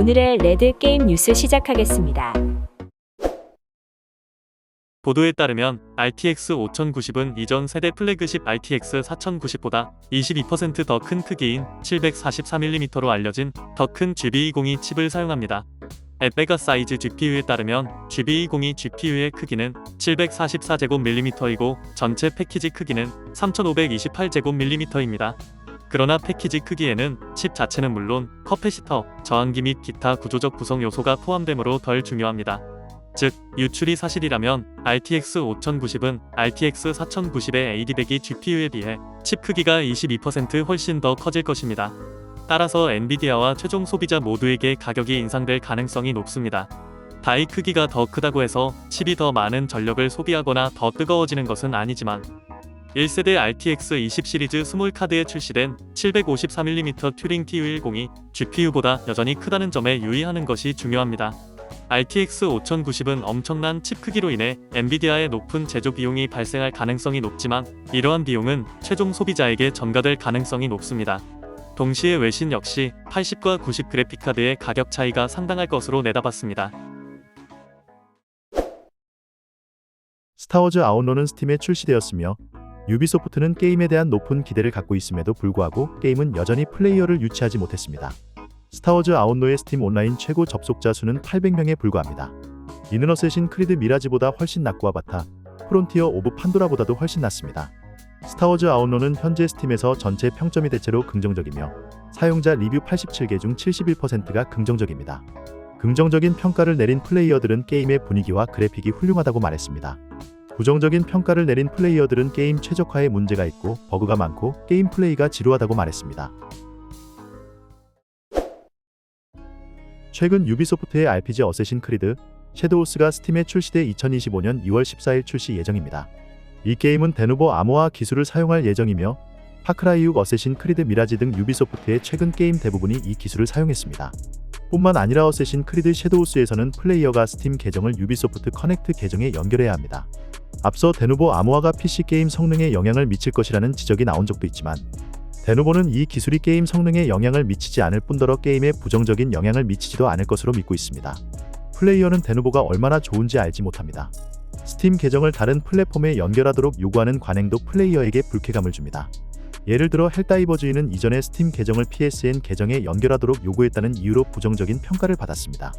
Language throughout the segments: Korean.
오늘의 레드 게임 뉴스 시작하겠습니다. 보도에 따르면 RTX 5090은 이전 세대 플래그십 RTX 4090보다 22%더 큰 크기인 743mm로 알려진 더 큰 GB202 칩을 사용합니다. 에베가 사이즈 GPU에 따르면 GB202 GPU의 크기는 744제곱밀리미터이고 전체 패키지 크기는 3528제곱밀리미터입니다. 그러나 패키지 크기에는 칩 자체는 물론 커패시터, 저항기 및 기타 구조적 구성 요소가 포함되므로 덜 중요합니다. 즉, 유출이 사실이라면 RTX 5090은 RTX 4090의 AD100이 GPU에 비해 칩 크기가 22% 훨씬 더 커질 것입니다. 따라서 엔비디아와 최종 소비자 모두에게 가격이 인상될 가능성이 높습니다. 다이 크기가 더 크다고 해서 칩이 더 많은 전력을 소비하거나 더 뜨거워지는 것은 아니지만 1세대 RTX 20 시리즈 스몰 카드에 출시된 754mm 튜링 TU102 GPU보다 여전히 크다는 점에 유의하는 것이 중요합니다. RTX 5090은 엄청난 칩 크기로 인해 엔비디아의 높은 제조 비용이 발생할 가능성이 높지만 이러한 비용은 최종 소비자에게 전가될 가능성이 높습니다. 동시에 외신 역시 80과 90 그래픽카드의 가격 차이가 상당할 것으로 내다봤습니다. 스타워즈 아웃로는 스팀에 출시되었으며 유비소프트는 게임에 대한 높은 기대를 갖고 있음에도 불구하고 게임은 여전히 플레이어를 유치하지 못했습니다. 스타워즈 아웃로의 스팀 온라인 최고 접속자 수는 800명에 불과합니다. 이는 어쌔신 크리드 미라지보다 훨씬 낮고 아바타, 프론티어 오브 판도라보다도 훨씬 낮습니다. 스타워즈 아웃로는 현재 스팀에서 전체 평점이 대체로 긍정적이며 사용자 리뷰 87개 중 71%가 긍정적입니다. 긍정적인 평가를 내린 플레이어들은 게임의 분위기와 그래픽이 훌륭하다고 말했습니다. 부정적인 평가를 내린 플레이어들은 게임 최적화에 문제가 있고 버그가 많고 게임 플레이가 지루하다고 말했습니다. 최근 유비소프트의 RPG 어쌔신 크리드 섀도우스가 스팀에 출시돼 2025년 2월 14일 출시 예정입니다. 이 게임은 데누보 아모아 기술을 사용할 예정이며 파크라이 6 어쌔신 크리드 미라지 등 유비소프트의 최근 게임 대부분이 이 기술을 사용했습니다. 뿐만 아니라 어쌔신 크리드 섀도우스에서는 플레이어가 스팀 계정을 유비소프트 커넥트 계정에 연결해야 합니다. 앞서 데누보 아모아가 PC 게임 성능에 영향을 미칠 것이라는 지적이 나온 적도 있지만 데누보는 이 기술이 게임 성능에 영향을 미치지 않을 뿐더러 게임에 부정적인 영향을 미치지도 않을 것으로 믿고 있습니다. 플레이어는 데누보가 얼마나 좋은지 알지 못합니다. 스팀 계정을 다른 플랫폼에 연결하도록 요구하는 관행도 플레이어에게 불쾌감을 줍니다. 예를 들어 헬다이버즈인은 이전에 스팀 계정을 PSN 계정에 연결하도록 요구했다는 이유로 부정적인 평가를 받았습니다.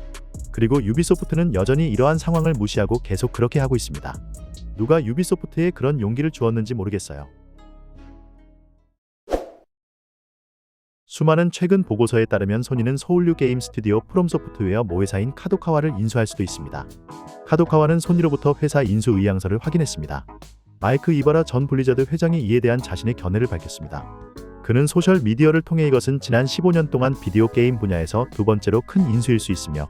그리고 유비소프트는 여전히 이러한 상황을 무시하고 계속 그렇게 하고 있습니다. 누가 유비소프트에 그런 용기를 주었는지 모르겠어요. 수많은 최근 보고서에 따르면 소니는 소울류 게임 스튜디오 프롬소프트웨어 모회사인 카도카와를 인수할 수도 있습니다. 카도카와는 소니로부터 회사 인수 의향서를 확인했습니다. 마이크 이바라 전 블리자드 회장이 이에 대한 자신의 견해를 밝혔습니다. 그는 소셜 미디어를 통해 이것은 지난 15년 동안 비디오 게임 분야에서 두 번째로 큰 인수일 수 있으며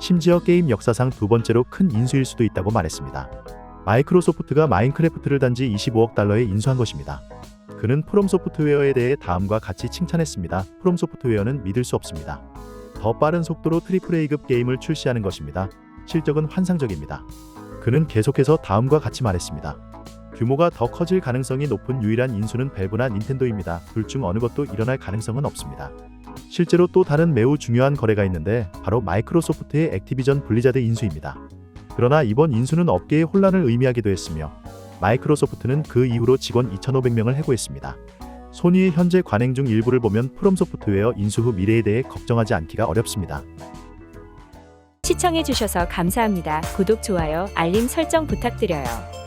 심지어 게임 역사상 두 번째로 큰 인수일 수도 있다고 말했습니다. 마이크로소프트가 마인크래프트를 단지 25억 달러에 인수한 것입니다. 그는 프롬 소프트웨어에 대해 다음과 같이 칭찬했습니다. 프롬 소프트웨어는 믿을 수 없습니다. 더 빠른 속도로 트리플 A급 게임을 출시하는 것입니다. 실적은 환상적입니다. 그는 계속해서 다음과 같이 말했습니다. 규모가 더 커질 가능성이 높은 유일한 인수는 밸브나 닌텐도입니다. 둘 중 어느 것도 일어날 가능성은 없습니다. 실제로 또 다른 매우 중요한 거래가 있는데 바로 마이크로소프트의 액티비전 블리자드 인수입니다. 그러나 이번 인수는 업계의 혼란을 의미하기도 했으며 마이크로소프트는 그 이후로 직원 2,500명을 해고했습니다. 소니의 현재 관행 중 일부를 보면 프롬 소프트웨어 인수 후 미래에 대해 걱정하지 않기가 어렵습니다. 시청해주셔서 감사합니다. 구독, 좋아요, 알림 설정 부탁드려요.